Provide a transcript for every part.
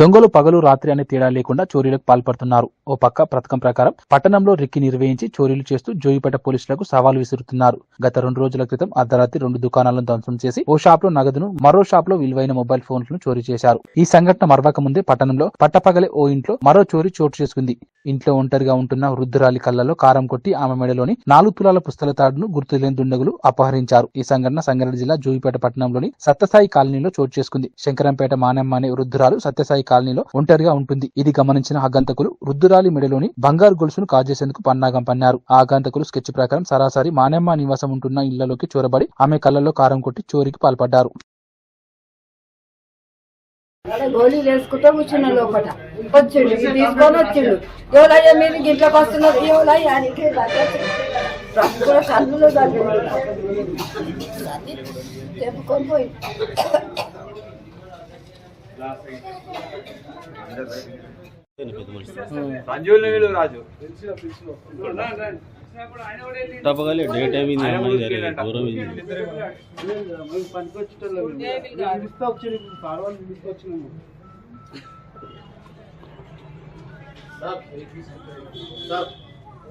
దొంగలు పగలు రాత్రి అనే తేడా లేకుండా చోరీలకు పాల్పడుతున్నారు. ఓ పక్క పథకం ప్రకారం పట్టణంలో రిక్కి నిర్వహించి చోరీలు చేస్తూ జోయిపేట పోలీసులకు సవాల్ విసురుతున్నారు. గత రెండు రోజుల క్రితం అర్ధరాత్రి రెండు దుకాణాలను ధ్వంసం చేసి ఓ షాప్లో నగదును మరో షాప్లో విలువైన మొబైల్ ఫోన్లను చోరీ చేశారు. ఈ సంఘటన మరవక ముందే పట్టణంలో పట్టపగలే ఓ ఇంట్లో మరో చోరీ చోటు చేసుకుంది. ఇంట్లో ఒంటరిగా ఉంటున్న వృద్ధురాలి కళ్ళలో కారం కొట్టి ఆమె మెడలోని నాలుగు తులాల పుస్తల తాడును గుర్తులేని దుండగులు అపహరించారు. ఈ సంఘటన సంగారెడ్డి జిల్లా జోయిపేట పట్టణంలోని సత్యసాయి కాలనీలో చోటు చేసుకుంది. శంకరంపేట మానమ్మ అనే వృద్ధురాలు సత్యసాయి కాలనీలో ఒంటరిగా ఉంటుంది. ఇది గమనించిన ఆగంతకులు రుద్దురాలి మెడలోని బంగారు గొలుసును కాజేసేందుకు పన్నాగం పన్నారు. ఆ హగంతకులు స్కెచ్ ప్రకారం సరాసరి మానమ్మ నివాసం ఉంటున్న ఇళ్ళలోకి చొరబడి ఆమె కళ్ళల్లో కారం కొట్టి చోరీకి పాల్పడ్డారు. గోళీలు వేసుకుంటూ కూర్చున్న లోపల. వచ్చిండు తీసుకొని వచ్చిండు. ఎవరయ్యా మీరు ఇంట్లోకి వస్తున్నారు ఎవరయ్యా నీకు కన్నులు చెప్పుకొని పోయి. సంజీవులు వీళ్ళు రాజు తప్పగలే డే టైం ఇది అమ్మాయి జరిగింది దూరం ఇది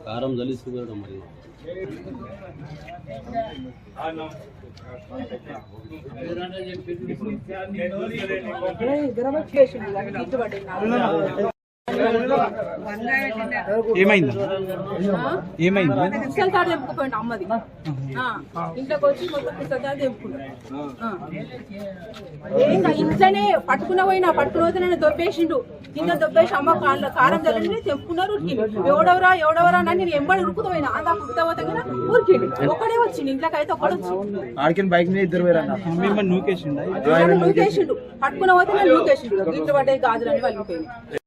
కారం జలిస్తున్నాడు మరి ఏమైంది? ఏమైంది? పుస్తకాలు అమ్మది. ఇంట్లోకి వచ్చి మొత్తం పుస్తకాలు తెంపుకున్నాడు ఆ. ఇంకా ఇంట్లోనే పట్టుకున్న పోయినా పట్టుకున్న పోతే నన్ను దొబ్బేసిండు. కింద దొబ్బేసి అమ్మ కాళ్ళ కారం జరిగింది తెంపుకున్నారు ఉరికిండు. ఎవడెవరా ఎవడెవరా అని నేను ఎంబడి ఉరుకుతూ పోయినా. అంత ఉరుకుతా పోతే కదా ఉరికిండు. ఒక్కడే వచ్చిండు ఇంట్లోకి అయితే ఒక్కడు వచ్చిండు. బైక్ మీద ఇద్దరు నూకేసిండా? నూకేసిండు. పట్టుకున్న పోతే నన్ను నూకేసిండు. గిట్లు పడ్డాయి గాజులన్నీ వెళ్ళిపోయింది